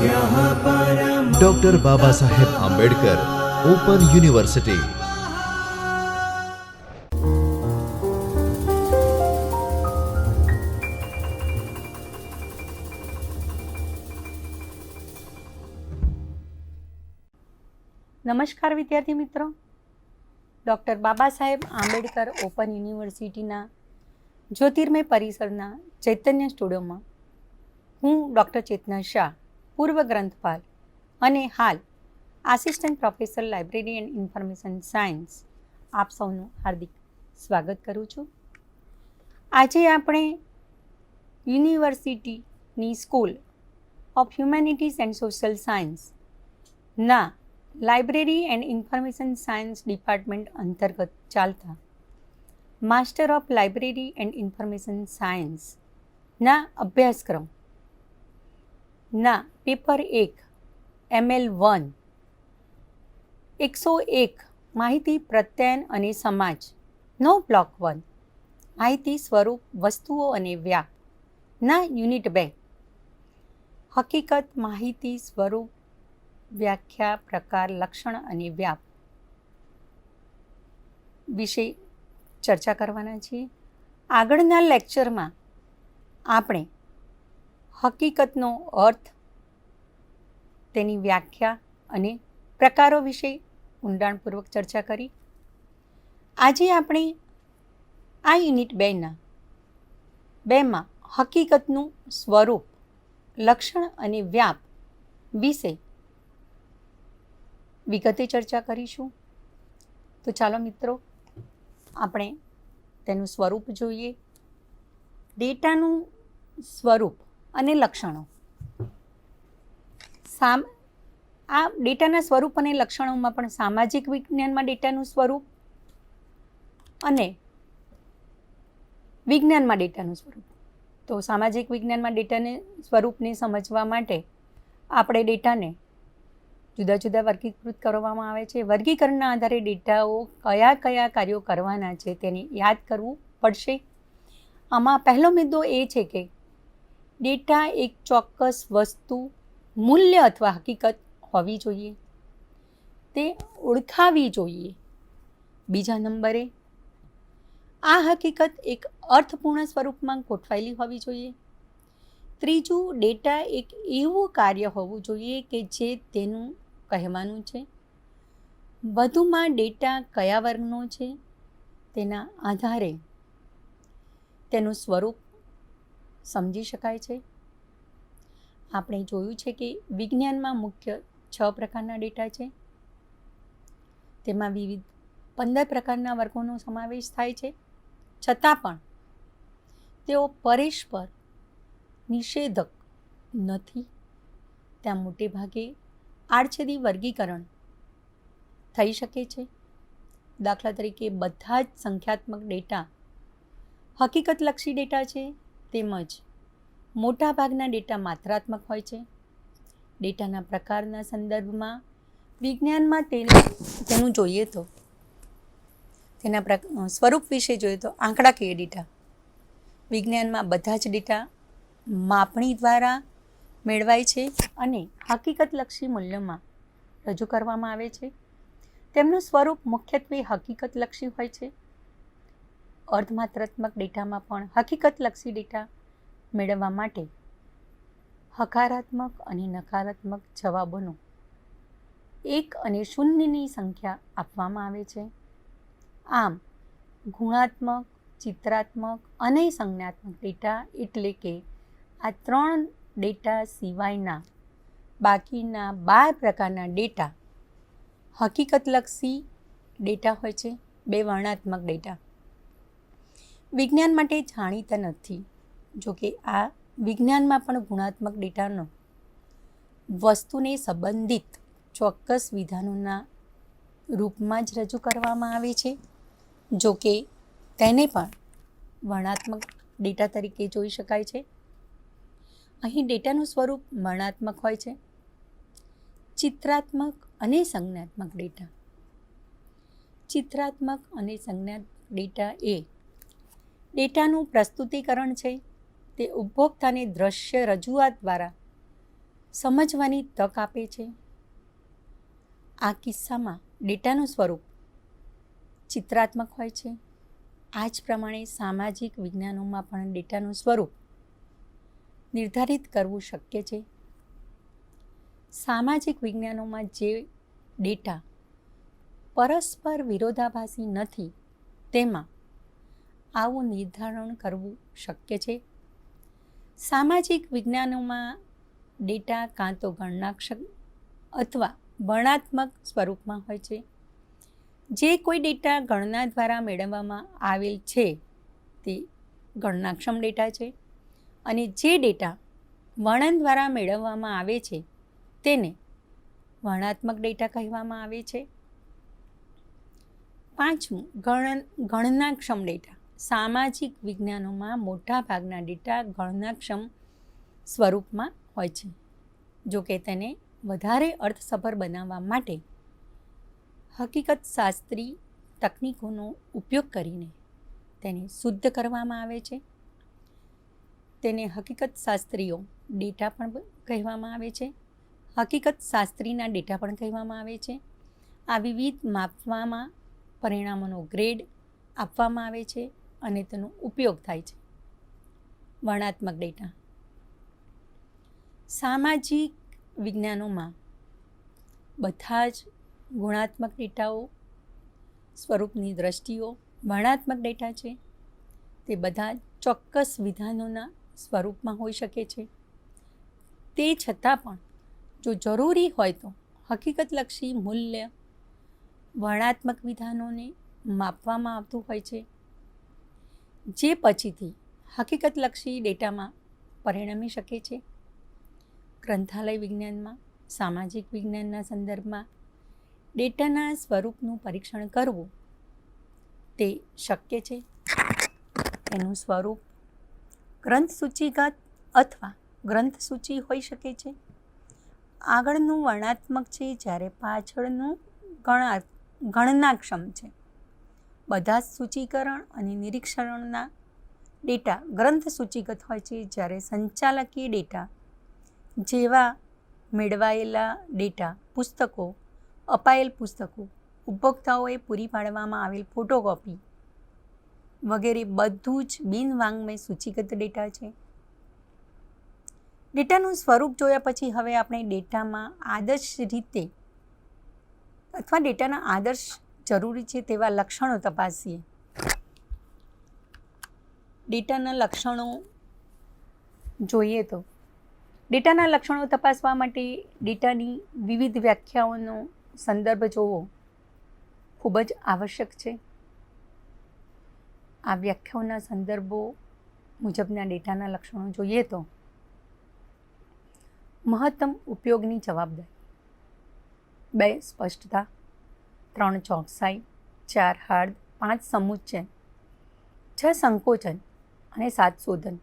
Doctor Baba Saheb Ambedkar open university નમસ્કાર વિદ્યાર્થી મિત્રો. ડૉક્ટર બાબા સાહેબ આંબેડકર ઓપન યુનિવર્સિટીના જ્યોતિર્મય પરિસરના ચૈતન્ય સ્ટુડિયોમાં હું ડૉક્ટર ચેતના શાહ પૂર્વ ગ્રંથપાલ અને હાલ assistant professor library and information science આપ સૌનું હાર્દિક સ્વાગત કરું છું. આજે આપણે યુનિવર્સિટીની school of humanities and social science ના library and information science department અંતર્ગત ચાલતા master of library and information સાયન્સના અભ્યાસક્રમ ના, પેપર એક એમએલ વન. એકસો એક, માહિતી પ્રત્યયન અને સમાજ. નો બ્લોક વન. માહિતી સ્વરૂપ, વસ્તુઓ અને વ્યાપ. ના, યુનિટ બે. હકીકત, માહિતી સ્વરૂપ, વ્યાખ્યા, પ્રકાર, લક્ષણ અને વ્યાપ. વિશે ચર્ચા કરવાના છીએ. આગળના લેક્ચરમાં આપણે હકીકતનો અર્થ તેની વ્યાખ્યા અને પ્રકારો વિશે ઊંડાણપૂર્વક ચર્ચા કરી. આજે આપણે આ યુનિટ બેના બેમાં હકીકતનું સ્વરૂપ, લક્ષણ અને વ્યાપ વિશે વિગતે ચર્ચા કરીશું. તો ચાલો મિત્રો, આપણે તેનું સ્વરૂપ જોઈએ. ડેટાનું સ્વરૂપ અને લક્ષણો. સામ, આ ડેટાના સ્વરૂપ અને લક્ષણોમાં પણ સામાજિક વિજ્ઞાનમાં ડેટાનું સ્વરૂપ અને વિજ્ઞાનમાં ડેટાનું સ્વરૂપ. તો સામાજિક વિજ્ઞાનમાં ડેટાને સ્વરૂપને સમજવા માટે આપણે ડેટાને જુદા જુદા વર્ગીકૃત કરવામાં આવે છે. વર્ગીકરણના આધારે ડેટાઓ કયા કયા કાર્યો કરવાના છે તેને યાદ કરવું પડશે. આમાં પહેલો મુદ્દો એ છે કે ડેટા એક ચોક્કસ વસ્તુ, મૂલ્ય અથવા હકીકત હોવી જોઈએ. તે ઓળખાવી જોઈએ. બીજા નંબરે, આ હકીકત એક અર્થપૂર્ણ સ્વરૂપમાં ગોઠવાયેલી હોવી જોઈએ. ત્રીજું, ડેટા એક એવું કાર્ય હોવું જોઈએ કે જે તેનું કહેવાનું છે. વધુમાં ડેટા કયા વર્ગનો છે તેના આધારે તેનું સ્વરૂપ સમજી શકાય છે? આપણે જોયું છે કે વિજ્ઞાનમાં મુખ્ય છ પ્રકારના ડેટા છે. તેમાં વિવિધ પંદર પ્રકારના વર્ગોનો સમાવેશ થાય છે. છતાં પણ તેઓ પરસ્પર નિષેધક નથી. ત્યાં મોટે ભાગે આડછેદી વર્ગીકરણ થઈ શકે છે. દાખલા તરીકે બધા જ સંખ્યાત્મક ડેટા હકીકતલક્ષી ડેટા છે. તેમજ મોટાભાગના ડેટા માત્રાત્મક હોય છે. ડેટાના પ્રકારના સંદર્ભમાં વિજ્ઞાનમાં તેનું તેનું જોઈએ તો, તેના પ્ર સ્વરૂપ વિશે જોઈએ તો આંકડાકીય ડેટા. વિજ્ઞાનમાં બધા જ ડેટા માપણી દ્વારા મેળવાય છે અને હકીકતલક્ષી મૂલ્યોમાં રજૂ કરવામાં આવે છે. તેમનું સ્વરૂપ મુખ્યત્વે હકીકતલક્ષી હોય છે. અર્ધમાત્રાત્મક ડેટામાં પણ હકીકતલક્ષી ડેટા મેળવવા માટે હકારાત્મક અને નકારાત્મક જવાબોનો એક અને શૂન્યની સંખ્યા આપવામાં આવે છે. આમ, ગુણાત્મક, ચિત્રાત્મક અને સંજ્ઞાત્મક ડેટા એટલે કે આ ત્રણ ડેટા સિવાયના બાકીના બાર પ્રકારના ડેટા હકીકતલક્ષી ડેટા હોય છે, બે વર્ણાત્મક ડેટા. વિજ્ઞાન માટે જાણીતા નથી. જોકે આ વિજ્ઞાનમાં પણ ગુણાત્મક ડેટાનો વસ્તુને સંબંધિત ચોક્કસ વિધાનોના રૂપમાં જ રજૂ કરવામાં આવે છે. જોકે તેને પણ વર્ણાત્મક ડેટા તરીકે જોઈ શકાય છે. અહીં ડેટાનું સ્વરૂપ વર્ણાત્મક હોય છે. ચિત્રાત્મક અને સંજ્ઞાત્મક ડેટા. ચિત્રાત્મક અને સંજ્ઞાત્મક ડેટા એ ડેટાનું પ્રસ્તુતિકરણ છે. તે ઉપભોક્તાને દ્રશ્ય રજૂઆત દ્વારા સમજવાની તક આપે છે. આ કિસ્સામાં ડેટાનું સ્વરૂપ ચિત્રાત્મક હોય છે. આ જ પ્રમાણે સામાજિક વિજ્ઞાનોમાં પણ ડેટાનું સ્વરૂપ નિર્ધારિત કરવું શક્ય છે. સામાજિક વિજ્ઞાનોમાં જે ડેટા પરસ્પર વિરોધાભાસી નથી, તેમાં આવું નિર્ધારણ કરવું શક્ય છે? સામાજિક વિજ્ઞાનોમાં ડેટા કાં તો ગણનાક્ષક અથવા વર્ણાત્મક સ્વરૂપમાં હોય છે. જે કોઈ ડેટા ગણના દ્વારા મેળવવામાં આવેલ છે, તે ગણનાક્ષમ ડેટા છે અને જે ડેટા વર્ણન દ્વારા મેળવવામાં આવે છે, તેને વર્ણાત્મક ડેટા કહેવામાં આવે છે. પાંચમું, ગણન, ગણનાક્ષમ ડેટા. સામાજિક વિજ્ઞાનોમાં મોટા ભાગના ડેટા ગણનાક્ષમ સ્વરૂપમાં હોય છે. જો કે તેને વધારે અર્થસભર બનાવવા માટે હકીકત શાસ્ત્રી તકનીકોનો ઉપયોગ કરીને તેને શુદ્ધ કરવામાં આવે છે. તેને હકીકત શાસ્ત્રીઓ ડેટા પણ કહેવામાં આવે છે. હકીકત શાસ્ત્રીના ડેટા પણ કહેવામાં આવે છે. આ વિવિધ માપવામાં પરિણામોનો ગ્રેડ આપવામાં આવે છે. અને તેનો ઉપયોગ થાય છે. વર્ણાત્મક ડેટા. સામાજિક વિજ્ઞાનોમાં બધા જ ગુણાત્મક ડેટાઓ, સ્વરૂપની દ્રષ્ટિઓ વર્ણાત્મક ડેટા છે. તે બધા ચોક્કસ વિધાનોના સ્વરૂપમાં હોઈ શકે છે. તે છતાં પણ જો જરૂરી હોય તો હકીકતલક્ષી મૂલ્ય વર્ણાત્મક વિધાનોને માપવામાં આવતું હોય છે. જે પછીથી હકીકતલક્ષી ડેટામાં પરિણમી શકે છે. ગ્રંથાલય વિજ્ઞાનમાં, સામાજિક વિજ્ઞાનના સંદર્ભમાં ડેટાના સ્વરૂપનું પરીક્ષણ કરવું તે શક્ય છે. એનું સ્વરૂપ ગ્રંથ સૂચિગત અથવા ગ્રંથ સૂચિ હોઈ શકે છે. આગળનું વર્ણાત્મક છે જ્યારે પાછળનું ગણા ગણનાક્ષમ છે. બધા જ સૂચિકરણ અને નિરીક્ષણના ડેટા, ગ્રંથ સૂચિગત હોય છે જ્યારે સંચાલકીય ડેટા જેવા મેળવાયેલા ડેટા, પુસ્તકો, અપાયેલ પુસ્તકો, ઉપભોક્તાઓએ પૂરી પાડવામાં આવેલ ફોટોકોપી વગેરે બધું જ બિનવાંગમય સૂચિગત ડેટા છે. ડેટાનું સ્વરૂપ જોયા પછી હવે આપણે ડેટામાં આદર્શ રીતે અથવા ડેટાના આદર્શ જરૂરી છે તેવા લક્ષણો તપાસીએ. ડેટાના લક્ષણો જોઈએ તો. ડેટાના લક્ષણો તપાસવા માટે ડેટાની વિવિધ વ્યાખ્યાઓનો સંદર્ભ જોવો ખૂબ જ આવશ્યક છે. આ વ્યાખ્યાઓના સંદર્ભો મુજબના ડેટાના લક્ષણો જોઈએ તો. મહત્તમ ઉપયોગની જવાબદારી. બે, સ્પષ્ટતા. ત્રણ ચોકસાઈ, ચાર હાર્દ પાંચ સમુચ્ચય છ સંકોચન અને સાત શોધન.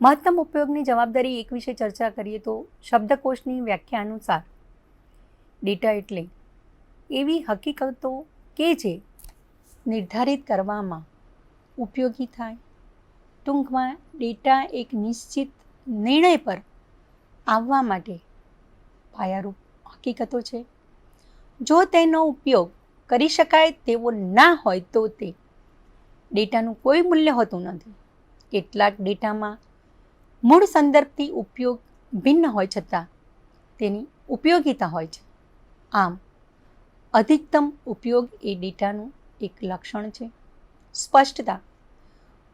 મહત્તમ ઉપયોગની જવાબદારી એક વિશે ચર્ચા કરીએ તો શબ્દકોશની વ્યાખ્યા અનુસાર. ડેટા એટલે એવી હકીકતો કે જે નિર્ધારિત કરવામાં ઉપયોગી થાય. ટૂંકમાં, ડેટા એક નિશ્ચિત નિર્ણય પર આવવા માટે પાયારૂપ હકીકતો છે. જો તેનો ઉપયોગ કરી શકાય તેવો ના હોય તો તે ડેટાનું કોઈ મૂલ્ય હોતું નથી. કેટલાક ડેટામાં મૂળ સંદર્ભથી ઉપયોગ ભિન્ન હોય છતાં તેની ઉપયોગિતા હોય છે. આમ, અધિકતમ ઉપયોગ એ ડેટાનું એક લક્ષણ છે. સ્પષ્ટતા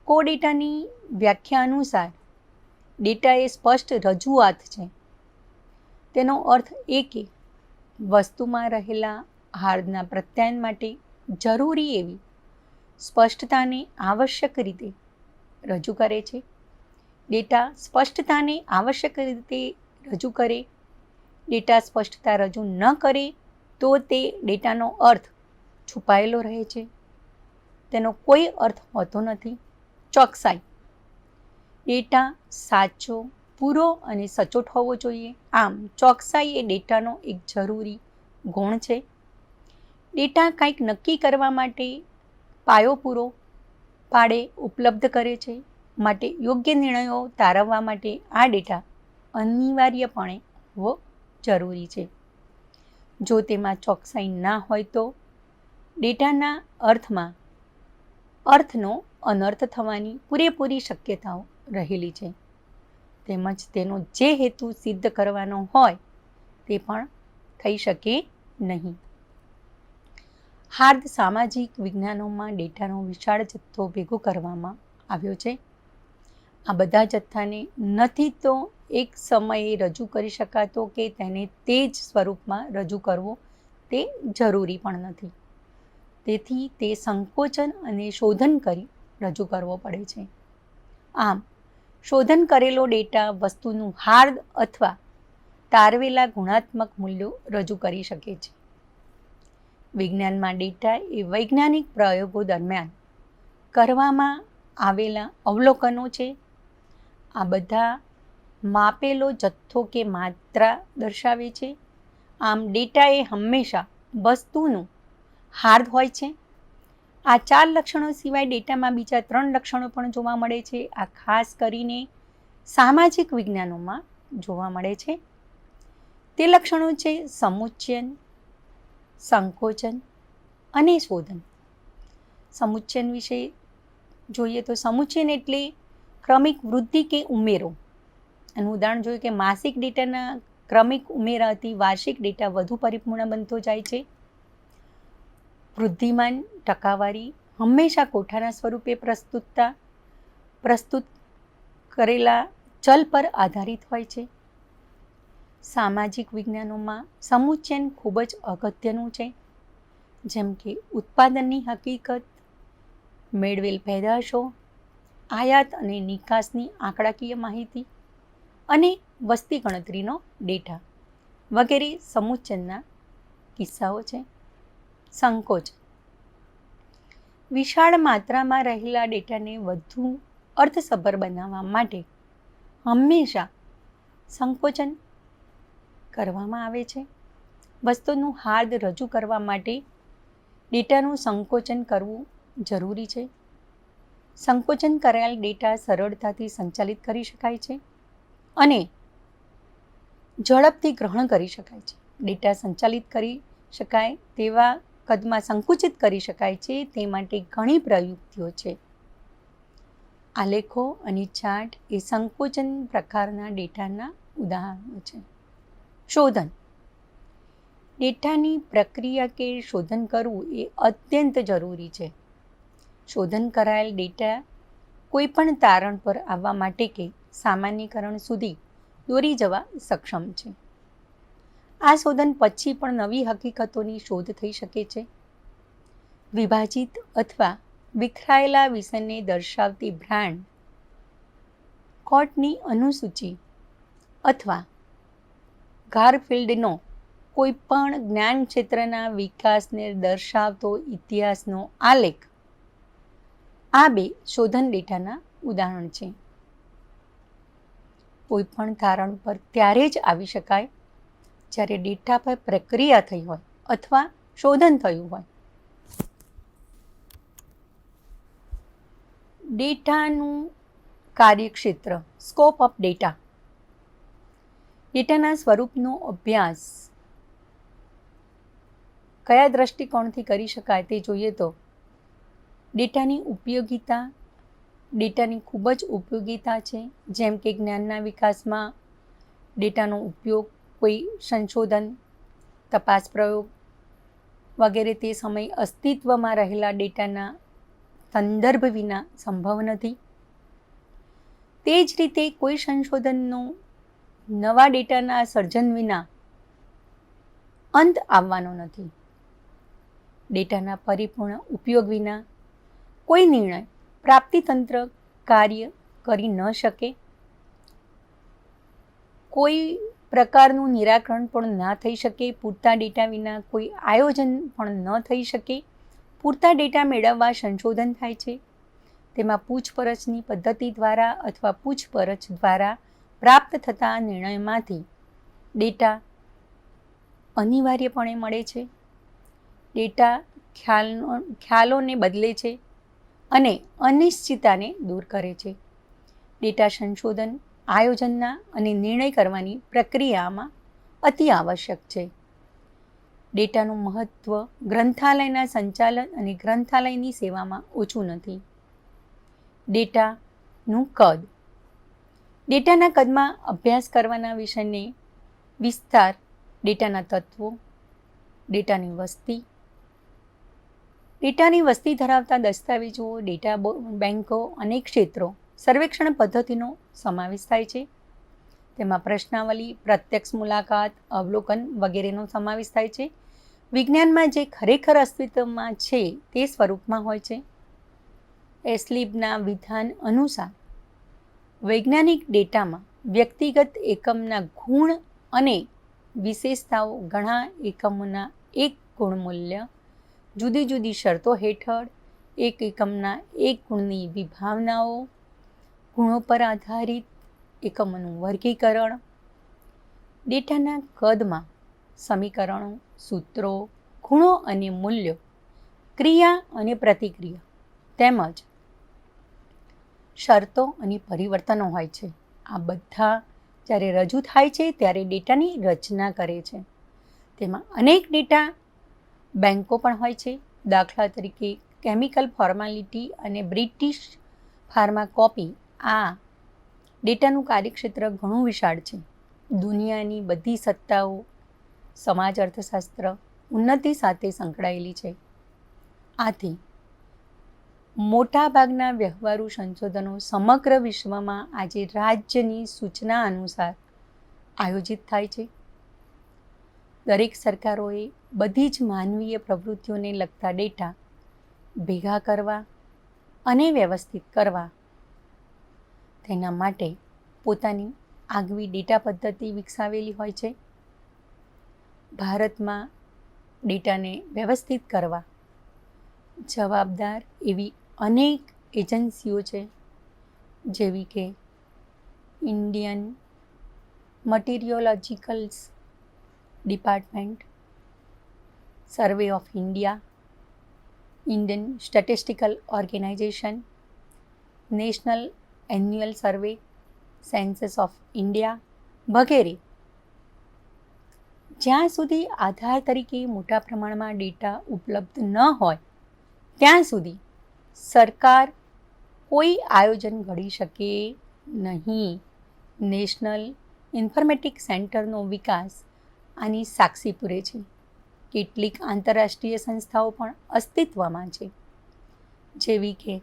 કો ડેટાની વ્યાખ્યા અનુસાર ડેટા એ સ્પષ્ટ રજૂઆત છે. તેનો અર્થ એ કે વસ્તુમાં રહેલા હાર્દના પ્રત્યાયન માટે જરૂરી એવી સ્પષ્ટતાને આવશ્યક રીતે રજૂ કરે છે. ડેટા સ્પષ્ટતાને આવશ્યક રીતે રજૂ કરે, ડેટા સ્પષ્ટતા રજૂ ન કરે તો તે ડેટાનો અર્થ છુપાયેલો રહે છે. તેનો કોઈ અર્થ હોતો નથી. ચોકસાઈ. ડેટા સાચો પૂરો અને સચોટ હોવો જોઈએ. આમ, ચોકસાઈ એ ડેટાનો એક જરૂરી ગુણ છે. ડેટા કંઈક નક્કી કરવા માટે પાયો પૂરો પાડે ઉપલબ્ધ કરે છે, માટે યોગ્ય નિર્ણયો તારવવા માટે આ ડેટા અનિવાર્યપણે હોવો જરૂરી છે. જો તેમાં ચોકસાઈ ના હોય તો ડેટાના અર્થમાં અર્થનો અનર્થ થવાની પૂરેપૂરી શક્યતાઓ રહેલી છે. તેમજ તેનો જે હેતુ સિદ્ધ કરવાનો હોય તે પણ થઈ શકે નહીં. હાર્દ સામાજિક વિજ્ઞાનોમાં ડેટાનો વિશાળ જથ્થો ભેગો કરવામાં આવ્યો છે. આ બધા જથ્થાને નથી તો એક સમયે રજૂ કરી શકાતો કે તેને તે જ સ્વરૂપમાં રજૂ કરવો તે જરૂરી પણ નથી. તેથી તે સંકોચન અને શોધન કરી રજૂ કરવો પડે છે. આમ શોધન કરેલો ડેટા વસ્તુનું હાર્દ અથવા તારવેલા ગુણાત્મક મૂલ્યો રજૂ કરી શકે છે. વિજ્ઞાનમાં ડેટા એ વૈજ્ઞાનિક પ્રયોગો દરમિયાન કરવામાં આવેલા અવલોકનો છે. આ બધા માપેલો જથ્થો કે માત્રા દર્શાવે છે. આમ ડેટા એ હંમેશા વસ્તુનું હાર્દ હોય છે. આ ચાર લક્ષણો સિવાય ડેટામાં બીજા ત્રણ લક્ષણો પણ જોવા મળે છે. આ ખાસ કરીને સામાજિક વિજ્ઞાનોમાં જોવા મળે છે. તે લક્ષણો છે સમુચ્ચયન, સંકોચન અને શોધન. સમુચ્ચયન વિશે જોઈએ તો સમુચ્ચયન એટલે ક્રમિક વૃદ્ધિ કે ઉમેરો. એનું ઉદાહરણ જોયું કે માસિક ડેટાના ક્રમિક ઉમેરાથી વાર્ષિક ડેટા વધુ પરિપૂર્ણ બનતો જાય છે. વૃદ્ધિમાન ટકાવારી હંમેશા કોઠાના સ્વરૂપે પ્રસ્તુતતા, પ્રસ્તુત કરેલા ચલ પર આધારિત હોય છે. સામાજિક વિજ્ઞાનોમાં સમુચ્ચયન ખૂબ જ અગત્યનું છે. જેમ કે ઉત્પાદનની હકીકત, મેળવેલ પેદાશો, આયાત અને નિકાસની આંકડાકીય માહિતી અને વસ્તી ગણતરીનો ડેટા વગેરે સમુચ્ચયનના કિસ્સાઓ છે. સંકોચ. વિશાળ માત્રામાં રહેલા ડેટાને વધુ અર્થસભર બનાવવા માટે હંમેશા સંકોચન કરવામાં આવે છે. વસ્તુનું હાર્દ રજૂ કરવા માટે ડેટાનું સંકોચન કરવું જરૂરી છે. સંકોચન કરાયેલ ડેટા સરળતાથી સંચાલિત કરી શકાય છે અને ઝડપથી ગ્રહણ કરી શકાય છે. ડેટા સંચાલિત કરી શકાય તેવા કદમાં સંકુચિત કરી શકાય છે તે માટે ઘણી પ્રયુક્તિઓ છે. આલેખો અને ચાર્ટ એ સંકોચન પ્રકારના ડેટાના ઉદાહરણો છે. શોધન. ડેટાની પ્રક્રિયા કે શોધન કરવું એ અત્યંત જરૂરી છે. શોધન કરાયેલ ડેટા કોઈપણ તારણ પર આવવા માટે કે સામાન્યકરણ સુધી દોરી જવા સક્ષમ છે. આ શોધન પછી પણ નવી હકીકતોની શોધ થઈ શકે છે. વિભાજિત અથવા વિખરાયેલા વિષયને દર્શાવતી બ્રાન્ડ કોર્ટની અનુસૂચિ અથવા ગારફિલ્ડનો કોઈ પણ જ્ઞાન ક્ષેત્રના વિકાસને દર્શાવતો ઇતિહાસનો આલેખ, આ બે શોધન ડેટાના ઉદાહરણ છે. કોઈ પણ તારણ પર ત્યારે જ આવી શકાય જ્યારે ડેટા પર પ્રક્રિયા થઈ હોય અથવા શોધન થયું હોય. ડેટાનું કાર્યક્ષેત્ર સ્કોપ ઓફ ડેટા ડેટાના સ્વરૂપનો અભ્યાસ કયા દ્રષ્ટિકોણથી કરી શકાય તે જોઈએ તો ડેટાની ઉપયોગિતા, ડેટાની ખૂબ જ ઉપયોગિતા છે, જેમ કે જ્ઞાનના વિકાસમાં ડેટાનો ઉપયોગ કોઈ સંશોધન, તપાસ પ્રયોગ વગેરે તે સમયે અસ્તિત્વમાં રહેલા ડેટાના સંદર્ભ વિના સંભવ નથી. તે જ રીતે કોઈ સંશોધનનો નવા ડેટાના સર્જન વિના અંત આવવાનો નથી. ડેટાના પરિપૂર્ણ ઉપયોગ વિના કોઈ નિર્ણય પ્રાપ્તિતંત્ર કાર્ય કરી ન શકે. કોઈ પ્રકારનું નિરાકરણ પણ ના થઈ શકે, પૂરતા ડેટા વિના કોઈ આયોજન પણ ન થઈ શકે. પૂરતા ડેટા મેળવવા સંશોધન થાય છે. તેમાં પૂછપરછની પદ્ધતિ દ્વારા અથવા પૂછપરછ દ્વારા પ્રાપ્ત થતા નિર્ણયમાંથી ડેટા અનિવાર્યપણે મળે છે. ડેટા ખ્યાલનો, ખ્યાલોને બદલે છે અને અનિશ્ચિતતાને દૂર કરે છે. ડેટા સંશોધન આયોજનના અને નિર્ણય કરવાની પ્રક્રિયામાં અતિ આવશ્યક છે. ડેટાનું મહત્ત્વ ગ્રંથાલયના સંચાલન અને ગ્રંથાલયની સેવામાં ઓછું નથી. ડેટાનું કદ. ડેટાના કદમાં અભ્યાસ કરવાના વિષયને વિસ્તાર, ડેટાના તત્વો, ડેટાની વસ્તી. ડેટાની વસ્તી ધરાવતા દસ્તાવેજો, ડેટા બેન્કો અને ક્ષેત્રો. સર્વેક્ષણ પદ્ધતિનો સમાવેશ થાય છે. તેમાં પ્રશ્નાવલી, પ્રત્યક્ષ મુલાકાત, અવલોકન વગેરેનો સમાવેશ થાય છે. વિજ્ઞાનમાં જે ખરેખર અસ્તિત્વમાં છે તે સ્વરૂપમાં હોય છે. એસ્લિબના વિધાન અનુસાર વૈજ્ઞાનિક ડેટામાં વ્યક્તિગત એકમના ગુણ અને વિશેષતાઓ ઘણા એકમોના એક ગુણ મૂલ્ય જુદી જુદી શરતો હેઠળ, એક એકમના એક ગુણની વિભાવનાઓ ગુણો પર આધારિત એકમોનું વર્ગીકરણ, ડેટાના કદમાં સમીકરણો, સૂત્રો, ગુણો અને મૂલ્યો, ક્રિયા અને પ્રતિક્રિયા તેમજ શરતો અને પરિવર્તનો હોય છે. આ બધા જ્યારે રજૂ થાય છે ત્યારે ડેટાની રચના કરે છે. તેમાં અનેક ડેટા બેન્કો પણ હોય છે. દાખલા તરીકે કેમિકલ ફોર્માલિટી અને બ્રિટિશ ફાર્માકોપી આ ડેટાનું કાર્યક્ષેત્ર ઘણું વિશાળ છે. દુનિયાની બધી સત્તાઓ સમાજ અર્થશાસ્ત્ર ઉન્નતિ સાથે સંકળાયેલી છે. આથી મોટાભાગના વ્યવહારુ સંશોધનો સમગ્ર વિશ્વમાં આજે રાજ્યની સૂચના અનુસાર આયોજિત થાય છે. દરેક સરકારોએ બધી જ માનવીય પ્રવૃત્તિઓને લગતા ડેટા ભેગા કરવા અને વ્યવસ્થિત કરવા તેના માટે પોતાની આગવી ડેટા પદ્ધતિ વિકસાવેલી હોય છે. ભારતમાં ડેટાને વ્યવસ્થિત કરવા જવાબદાર એવી અનેક એજન્સીઓ છે, જેવી કે Indian meteorologicals department, survey of India, Indian statistical organisation, national annual survey, census of India વગેરે. જ્યાં સુધી આધાર તરીકે મોટા પ્રમાણમાં ડેટા ઉપલબ્ધ ન હોય, ત્યાં સુધી સરકાર કોઈ આયોજન ઘડી શકે નહીં. નેશનલ ઇન્ફોર્મેટિક સેન્ટરનો વિકાસ આની સાક્ષી પૂરે છે. કેટલીક આંતરરાષ્ટ્રીય સંસ્થાઓ પણ અસ્તિત્વમાં છે. જેવી કે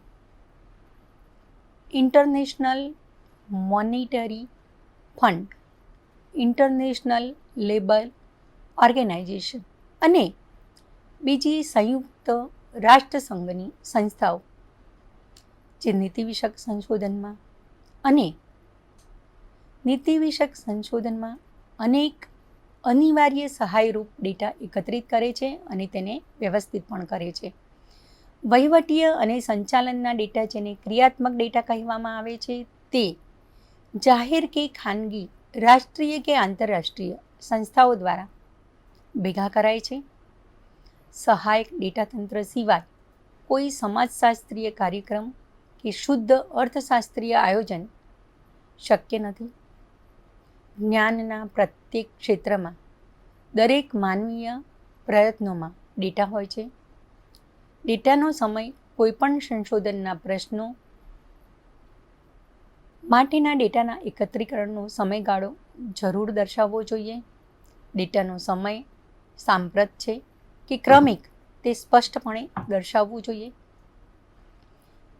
international monetary fund, international labour organisation અને બીજી સંયુક્ત રાષ્ટ્રસંઘની સંસ્થાઓ, જે નીતિવિષક સંશોધનમાં અને નીતિવિષયક સંશોધનમાં અનેક અનિવાર્ય સહાયરૂપ ડેટા એકત્રિત કરે છે અને તેને વ્યવસ્થિત પણ કરે છે. વહીવટીય અને સંચાલનના ડેટા જેને ક્રિયાત્મક ડેટા કહેવામાં આવે છે તે જાહેર કે ખાનગી, રાષ્ટ્રીય કે આંતરરાષ્ટ્રીય સંસ્થાઓ દ્વારા ભેગા કરાય છે. સહાયક ડેટા તંત્ર સિવાય કોઈ સમાજશાસ્ત્રીય કાર્યક્રમ કે શુદ્ધ અર્થશાસ્ત્રીય આયોજન શક્ય નથી. જ્ઞાનના પ્રત્યેક ક્ષેત્રમાં દરેક માનવીય પ્રયત્નોમાં ડેટા હોય છે. ડેટાનો સમય કોઈપણ સંશોધનના પ્રશ્નો માટેના ડેટાના એકત્રીકરણનો સમયગાળો જરૂર દર્શાવવો જોઈએ. ડેટાનો સમય સાંપ્રત છે કે ક્રમિક તે સ્પષ્ટપણે દર્શાવવું જોઈએ.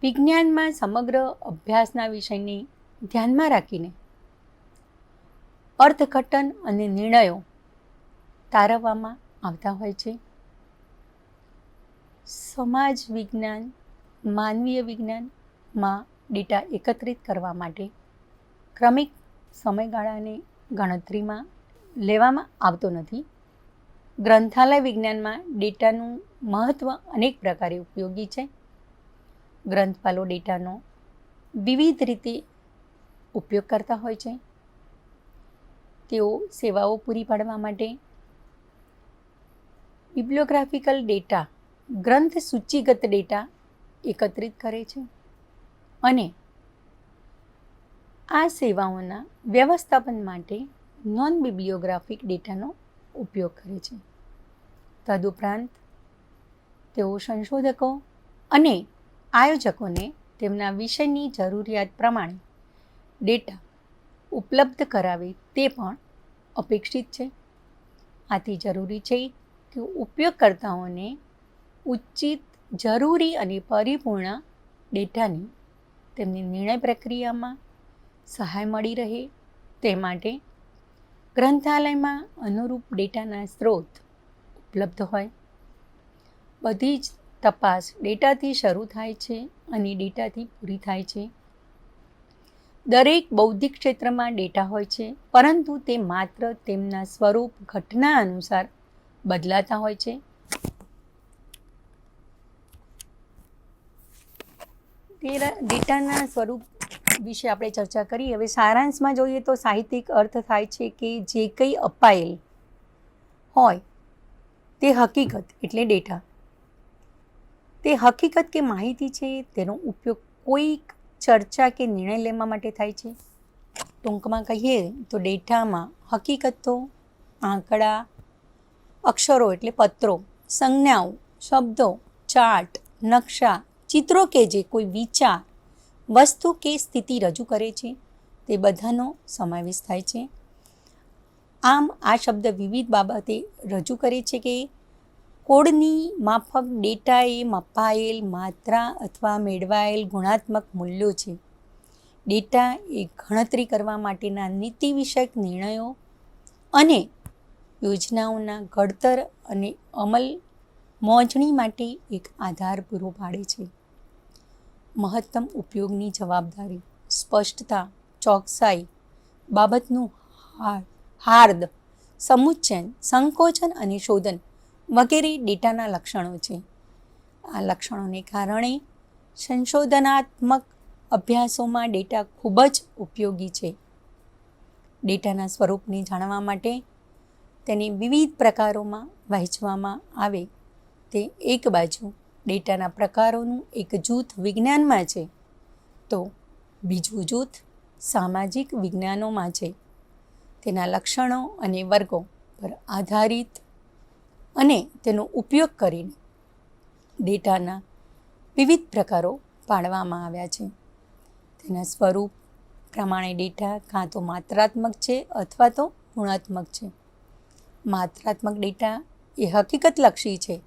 વિજ્ઞાનમાં સમગ્ર અભ્યાસના વિષયને ધ્યાનમાં રાખીને અર્થઘટન અને નિર્ણયો તારવવામાં આવતા હોય છે. સમાજ વિજ્ઞાન, માનવીય વિજ્ઞાનમાં ડેટા એકત્રિત કરવા માટે ક્રમિક સમયગાળાને ગણતરીમાં લેવામાં આવતો નથી. ગ્રંથાલય વિજ્ઞાનમાં ડેટાનું મહત્ત્વ અનેક પ્રકારે ઉપયોગી છે. ગ્રંથપાલો ડેટાનો વિવિધ રીતે ઉપયોગ કરતા હોય છે. તેઓ સેવાઓ પૂરી પાડવા માટે બિબ્લિયોગ્રાફિકલ ડેટા ગ્રંથ સૂચિગત ડેટા એકત્રિત કરે છે અને આ સેવાઓના વ્યવસ્થાપન માટે નોન બિબ્લિયોગ્રાફિક ડેટાનો ઉપયોગ કરે છે. તદુપરાંત, તેઓ સંશોધકો અને આયોજકોને તેમના વિષયની જરૂરિયાત પ્રમાણે ડેટા ઉપલબ્ધ કરાવે તે પણ અપેક્ષિત છે. આથી જરૂરી છે કે ઉપયોગકર્તાઓને ઉચિત, જરૂરી અને પરિપૂર્ણ ડેટાની તેમની નિર્ણય પ્રક્રિયામાં સહાય મળી રહે તે માટે ગ્રંથાલયમાં અનુરૂપ ડેટાના સ્ત્રોત ઉપલબ્ધ હોય. બધી જ તપાસ ડેટાથી શરૂ થાય છે અને ડેટાથી પૂરી થાય છે. દરેક બૌદ્ધિક ક્ષેત્રમાં ડેટા હોય છે, પરંતુ તે માત્ર તેમના સ્વરૂપ ઘટના અનુસાર બદલાતા હોય છે. ડેટાના સ્વરૂપ વિશે આપણે ચર્ચા કરી. હવે સારાંશમાં જોઈએ તો સાહિત્યિક અર્થ થાય છે કે જે કંઈ અપાયેલ હોય તે હકીકત, એટલે ડેટા. તે હકીકત કે માહિતી છે તેનો ઉપયોગ કોઈક ચર્ચા કે નિર્ણય લેવા માટે થાય છે? ટૂંકમાં કહીએ તો ડેટામાં હકીકતો, આંકડા, અક્ષરો, એટલે પત્રો, સંજ્ઞાઓ, શબ્દો, ચાર્ટ, નકશા ચિત્રો કે જે કોઈ વિચાર, વસ્તુ કે સ્થિતિ રજૂ કરે છે, તે બધાનો સમાવેશ થાય છે. આમ આ શબ્દ વિવિધ બાબતે રજૂ કરે છે કે કોડની માફક ડેટાએ મપાયેલ માત્રા અથવા મેળવાયેલ ગુણાત્મક મૂલ્યો છે. ડેટા એ ગણતરી કરવા માટેના નીતિ વિષયક નિર્ણયો અને યોજનાઓના ઘડતર અને અમલ, મોજણી માટે એક આધાર પૂરો પાડે છે. મહત્તમ ઉપયોગની જવાબદારી, સ્પષ્ટતા, ચોકસાઈ, બાબતનું હાર- હાર્દ, સમુચ્ચયન, સંકોચન અને શોધન વગેરે ડેટાના લક્ષણો છે. આ લક્ષણોને કારણે સંશોધનાત્મક અભ્યાસોમાં ડેટા ખૂબ જ ઉપયોગી છે. ડેટાના સ્વરૂપને જાણવા માટે તેને વિવિધ પ્રકારોમાં વહેંચવામાં આવે. તે એક બાજુ ડેટાના પ્રકારોનું એક જૂથ વિજ્ઞાનમાં છે. તો બીજું જૂથ સામાજિક વિજ્ઞાનોમાં છે. તેના લક્ષણો અને વર્ગો પર આધારિત અને તેનો ઉપયોગ કરીને ડેટાના વિવિધ પ્રકારો પાડવામાં આવ્યા છે. તેના સ્વરૂપ પ્રમાણે ડેટા કાં તો માત્રાત્મક છે અથવા તો ગુણાત્મક છે. માત્રાત્મક ડેટા એ હકીકતલક્ષી છે.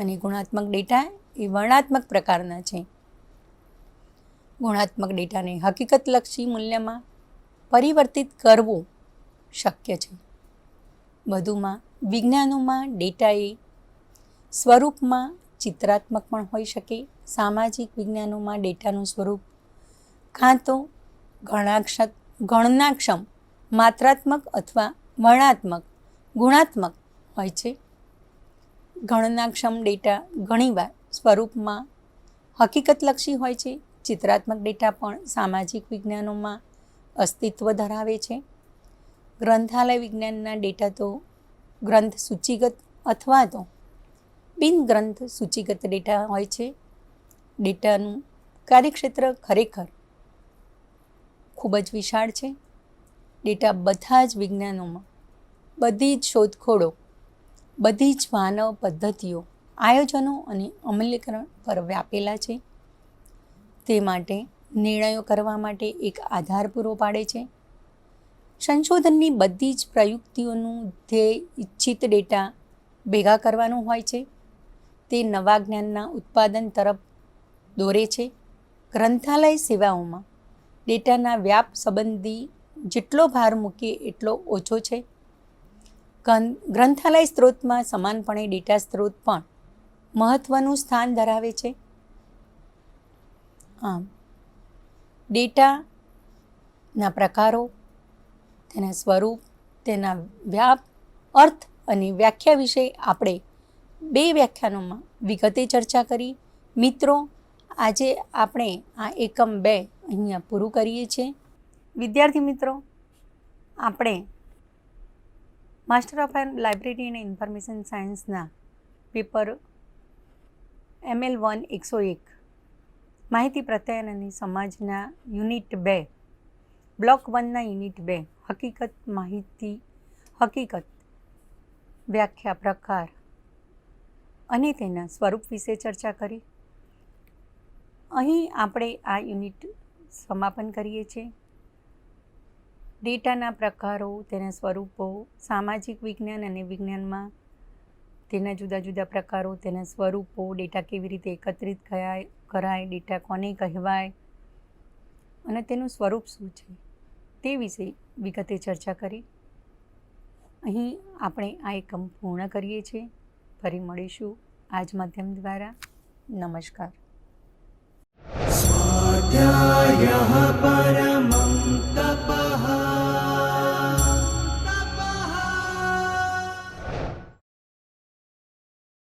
અને ગુણાત્મક ડેટા એ વર્ણાત્મક પ્રકારના છે. ગુણાત્મક ડેટાને હકીકતલક્ષી મૂલ્યમાં પરિવર્તિત કરવું શક્ય છે. વધુમાં, વિજ્ઞાનોમાં ડેટા એ સ્વરૂપમાં ચિત્રાત્મક પણ હોઈ શકે. સામાજિક વિજ્ઞાનોમાં ડેટાનું સ્વરૂપ કાં તો ગણાક્ષ ગણનાક્ષમ, માત્રાત્મક અથવા વર્ણાત્મક, ગુણાત્મક હોય છે. ગણનાક્ષમ ડેટા ઘણીવાર સ્વરૂપમાં હકીકતલક્ષી હોય છે. ચિત્રાત્મક ડેટા પણ સામાજિક વિજ્ઞાનોમાં અસ્તિત્વ ધરાવે છે. ગ્રંથાલય વિજ્ઞાનના ડેટા તો ગ્રંથ સૂચિગત અથવા તો બિન ગ્રંથ સૂચિગત ડેટા હોય છે. ડેટાનું કાર્યક્ષેત્ર ખરેખર ખૂબ જ વિશાળ છે. ડેટા બધા જ વિજ્ઞાનોમાં બધી જ શોધખોળો બધી જ માનવ પદ્ધતિઓ આયોજનો અને અમલીકરણ પર વ્યાપેલા છે. તે માટે નિર્ણયો કરવા માટે એક આધાર પૂરો પાડે છે. સંશોધનની બધી જ પ્રયુક્તિઓનું ધ્યેય ઇચ્છિત ડેટા ભેગા કરવાનું હોય છે. તે નવા જ્ઞાનના ઉત્પાદન તરફ દોરે છે. ગ્રંથાલય સેવાઓમાં ડેટાના વ્યાપ સંબંધી જેટલો ભાર મૂકીએ એટલો ઓછો છે. ગ્રંથાલય સ્ત્રોતમાં સમાનપણે ડેટા સ્ત્રોત પણ મહત્ત્વનું સ્થાન ધરાવે છે. આમ, ડેટાના પ્રકારો, તેના સ્વરૂપ, તેના વ્યાપ, અર્થ અને વ્યાખ્યા વિશે આપણે બે વ્યાખ્યાનોમાં વિગતે ચર્ચા કરી. મિત્રો, આજે આપણે આ એકમ બે અહીંયા પૂરું કરીએ છીએ. વિદ્યાર્થી મિત્રો, આપણે માસ્ટર ઓફ લાઇબ્રેરી અને ઇન્ફોર્મેશન સાયન્સના પેપર એમએલ વન એકસો એક. માહિતી પ્રત્યયન અને સમાજના યુનિટ બે. બ્લોક વનના યુનિટ બે. હકીકત માહિતી, હકીકત વ્યાખ્યા પ્રકાર અને તેના સ્વરૂપ વિશે ચર્ચા કરી. અહીં આપણે આ યુનિટ સમાપન કરીએ છીએ. ડેટાના પ્રકારો, તેના સ્વરૂપો, સામાજિક વિજ્ઞાન અને વિજ્ઞાનમાં તેના જુદા જુદા પ્રકારો, તેના સ્વરૂપો, ડેટા કેવી રીતે એકત્રિત કરાય કરાય, ડેટા કોને કહેવાય અને તેનું સ્વરૂપ શું છે તે વિશે વિગતે ચર્ચા કરી. અહીં આપણે આ એકમ પૂર્ણ કરીએ છીએ. ફરી મળીશું આજ માધ્યમ દ્વારા. નમસ્કાર. પરમં તપ